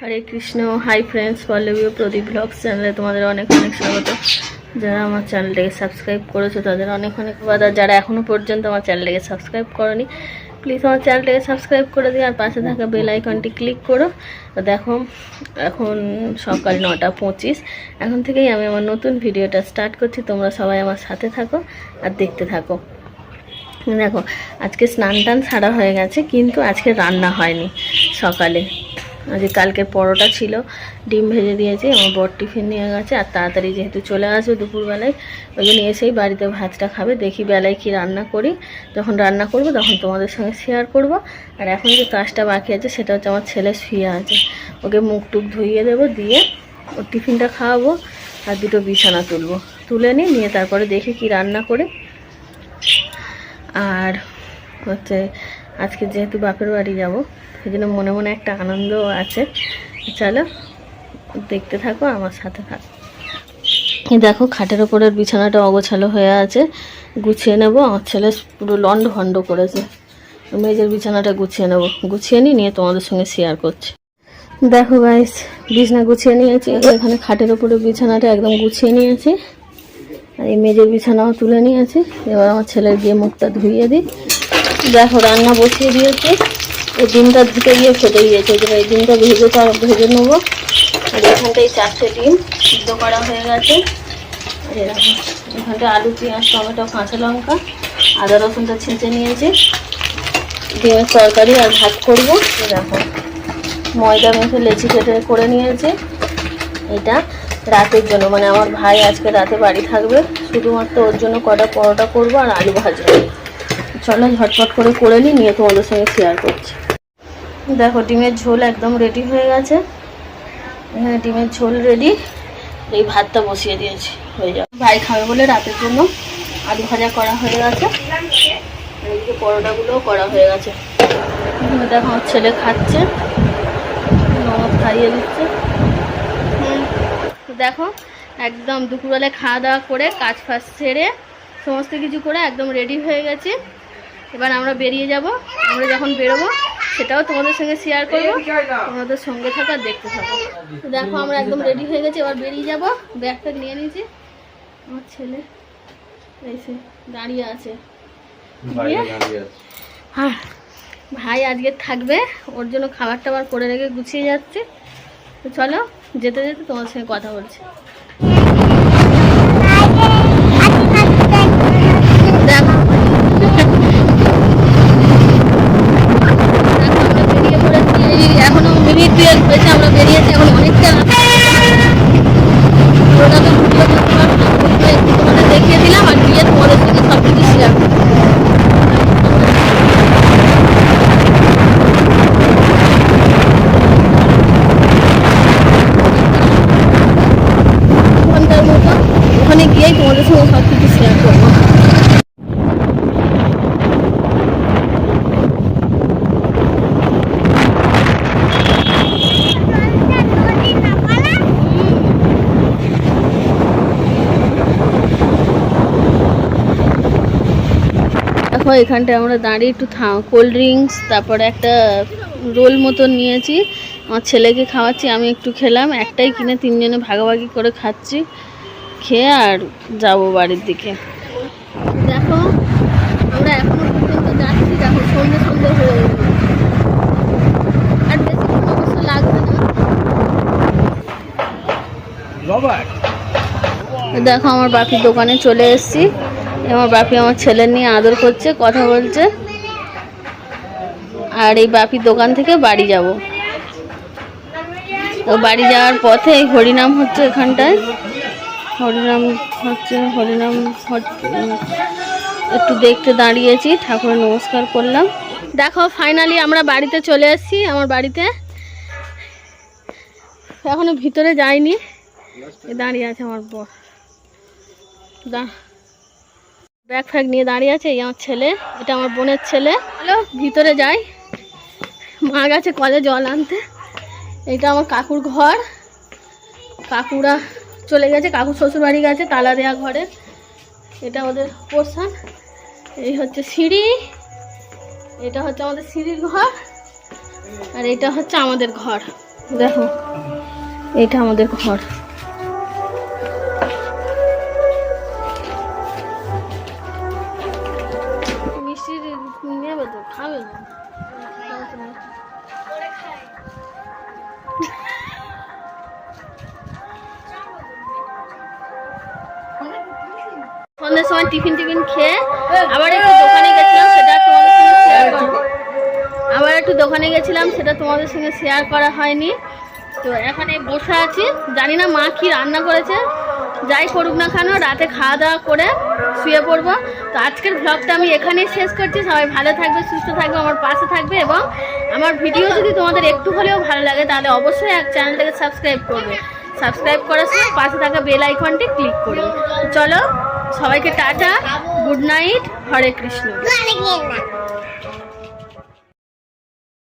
হরে Krishna hi friends Pallavi ও Pradeep blogs চ্যানেলে তোমাদের অনেক অনেক স্বাগত। যারা আমার চ্যানেলটাকে সাবস্ক্রাইব করেছ, তাদের অনেক অনেক বাদ আর যারা এখনও পর্যন্ত আমার চ্যানেলটাকে সাবস্ক্রাইব করনি প্লিজ আমার চ্যানেলটাকে সাবস্ক্রাইব করে দিও আর পাশে থাকা বেল আইকনটি ক্লিক করো। দেখো, এখন সকাল নটা পঁচিশ। এখন থেকেই আমি আমার নতুন ভিডিওটা স্টার্ট করছি। তোমরা সবাই আমার সাথে থাকো আর দেখতে থাকো। দেখো, আজকে স্নান টান সারা হয়ে গেছে, কিন্তু আজকে রান্না হয়নি সকালে। আজকে কালকে পরোটা ছিল, ডিম ভেজে দিয়েছি, আমার বর টিফিন নিয়ে গেছে, আর তাড়াতাড়ি যেহেতু চলে আসবে দুপুরবেলায়, ওই জন্য এসেই বাড়িতে ভাতটা খাবে, দেখি বেলায় কি রান্না করি। যখন রান্না করব, তখন তোমাদের সঙ্গে শেয়ার করব। আর এখন যে কাজটা বাকি আছে, সেটা হচ্ছে আমার ছেলে শুয়ে আছে। ওকে মুখ টুক ধুইয়ে দেবো, দিয়ে ওর টিফিনটা খাওয়াবো, আর দুটো বিছানা তুলবো। তুলে নিয়ে তারপরে দেখি কি রান্না করে। আর হচ্ছে আজকে যেহেতু বাপের বাড়ি যাব সেই জন্য মনে মনে একটা আনন্দ আছে। চলো, দেখতে থাকো, আমার সাথে থাকো। দেখো, খাটের ওপরের বিছানাটা অগোছালো হয়ে আছে। গুছিয়ে নেব, আমার ছেলে পুরো লন্ড ভন্ড করেছে। মেজের বিছানাটা গুছিয়ে নেব। গুছিয়ে নিই নিয়ে তোমাদের সঙ্গে শেয়ার করছি। দেখো গাইস বিছানা গুছিয়ে নিয়েছি। এখানে খাটের ওপরে বিছানাটা একদম গুছিয়ে নিয়েছি। আর এই মেজের বিছানাও তুলে নিয়েছি। এবার আমার ছেলের গিয়ে মুখটা ধুইয়ে দিই। দেখো, রান্না বসিয়ে দিয়েছি। এই ডিমটা ধুতে গিয়ে ফেটে গিয়েছে এই ডিমটা ভেজে তার ভেজে নেব। আর এখানটায় চারটে ডিম সিদ্ধ করা হয়ে গেছে। এরকম এখানটা আলু, পেঁয়াজ, টমেটো, কাঁচা লঙ্কা, আদা, রসুনটা ছেঁচে নিয়েছি। ডিমের তরকারি আর ভাত করব। এরকম ময়দা মেখে লেচি কেটে করে নিয়েছে। এটা রাতের জন্য মানে আমার ভাই আজকে রাতে বাড়ি থাকবে। শুধুমাত্র ওর জন্য কটা পরোটা করব আর আলু ভাজবো। চলো ঝটপট করে করে নিই নিয়ে তোমাদের সঙ্গে শেয়ার করছি। দেখো, ডিমের ঝোল একদম রেডি হয়ে গেছে। এখানে ডিমের ঝোল রেডি এই ভাতটা বসিয়ে দিয়েছি, হয়ে যাবে ভাই খাবে বলে রাতের জন্য আলু ভাজা করা হয়ে গেছে। পরোটাগুলোও করা হয়ে গেছে। দেখো, আমার ছেলে খাচ্ছে। ননদ খাইয়ে দিচ্ছে। দেখো, একদম দুপুরবেলায় খাওয়া দাওয়া করে কাজ ফাজ সেরে সমস্ত কিছু করে একদম রেডি হয়ে গেছি। এবার আমরা বেরিয়ে যাব। আমরা যখন বেরোবো সেটাও তোমাদের সঙ্গে শেয়ার করব। তোমাদের সঙ্গে থাকা দেখতে থাকো। তো দেখো আমরা একদম রেডি হয়ে গেছি। এবার বেরিয়ে যাব। ব্যাগ ফ্যাগ নিয়ে নিয়েছি। আমার ছেলে এসে দাঁড়িয়ে আছে। হ্যাঁ ভাই আজকে থাকবে। ওর জন্য খাবার টাবার করে রেখে গুছিয়ে যাচ্ছে। তো চলো যেতে যেতে তোমার সঙ্গে কথা বলছি দেখো দেখো, আমরা বেরিয়ে পড়েছি। এই এখনও মিনিট দুয়েক হয়েছে, আমরা বেরিয়েছি এখন অনেকটা পুরোটা তো তোমাদের দেখিয়ে দিলাম আর গিয়ে তোমাদের সঙ্গে সব কিছু শেয়ার ওখানে গিয়েই তোমাদের সঙ্গে সব কিছু শেয়ার করব। দেখো এখানটায় আমরা দাঁড়িয়ে একটু থাম কোল্ড ড্রিঙ্কস তারপরে একটা রোল মতন নিয়েছি। আমার ছেলেকে খাওয়াচ্ছি আমি একটু খেলাম একটাই কিনে তিনজনে ভাগাভাগি করে খাচ্ছি। খেয়ে আর যাব বাড়ির দিকে। দেখো আমরা এখনও পর্যন্ত যাচ্ছি দেখো সন্ধ্যে সন্ধ্যে হয়ে আর অবশ্য লাগবে না। দেখো আমার বাপির দোকানে চলে এসেছি। আমার বাপি আমার ছেলের নিয়ে আদর করছে, কথা বলছে। আর এই বাপির দোকান থেকে বাড়ি যাব। তো বাড়ি যাওয়ার পথে এই হরিনাম হচ্ছে এখানটায়। হরিনাম হচ্ছে, হরিনাম একটু দেখতে দাঁড়িয়েছি ঠাকুরের নমস্কার করলাম। দেখো ফাইনালি আমরা বাড়িতে চলে এসেছি, আমার বাড়িতে। এখনও ভিতরে যাইনি। দাঁড়িয়ে আছে আমার বর। দা ব্যাগ ফ্যাগ নিয়ে দাঁড়িয়ে আছে, এই আমার ছেলে, এটা আমার বোনের ছেলে। হ্যালো ভিতরে যাই। মা গেছে কলে জল আনতে। এটা আমার কাকুর ঘর। কাকুরা চলে গেছে, কাকুর শ্বশুর বাড়ি গেছে, তালা দেওয়া ঘরে। এটা ওদের পোর্শন এই হচ্ছে সিঁড়ি। এটা হচ্ছে আমাদের সিঁড়ির ঘর। আর এটা হচ্ছে আমাদের ঘর। দেখো এটা আমাদের ঘর। সন্ধ্যের সময় টিফিন টিফিন খেয়ে আবার একটু দোকানে গেছিলাম, সেটা তোমাদের সঙ্গে শেয়ার আবার একটু দোকানে গেছিলাম, সেটা তোমাদের সঙ্গে শেয়ার করা হয়নি। তো এখানে বসে আছি। জানি না মা কি রান্না করেছে। যাই করুক না কেন, রাতে খাওয়া দাওয়া করে শুয়ে পড়ব। তো আজকের ব্লগটা আমি এখানেই শেষ করছি। সবাই ভালো থাকবে, সুস্থ থাকবে, আমার পাশে থাকবে এবং আমার ভিডিও যদি তোমাদের একটু হলেও ভালো লাগে, তাহলে অবশ্যই এক চ্যানেলটাকে সাবস্ক্রাইব করবে। সাবস্ক্রাইব করার সময় পাশে থাকা বেল আইকনটি ক্লিক করবে। চলো সবাইকে tata good night Hare Krishna?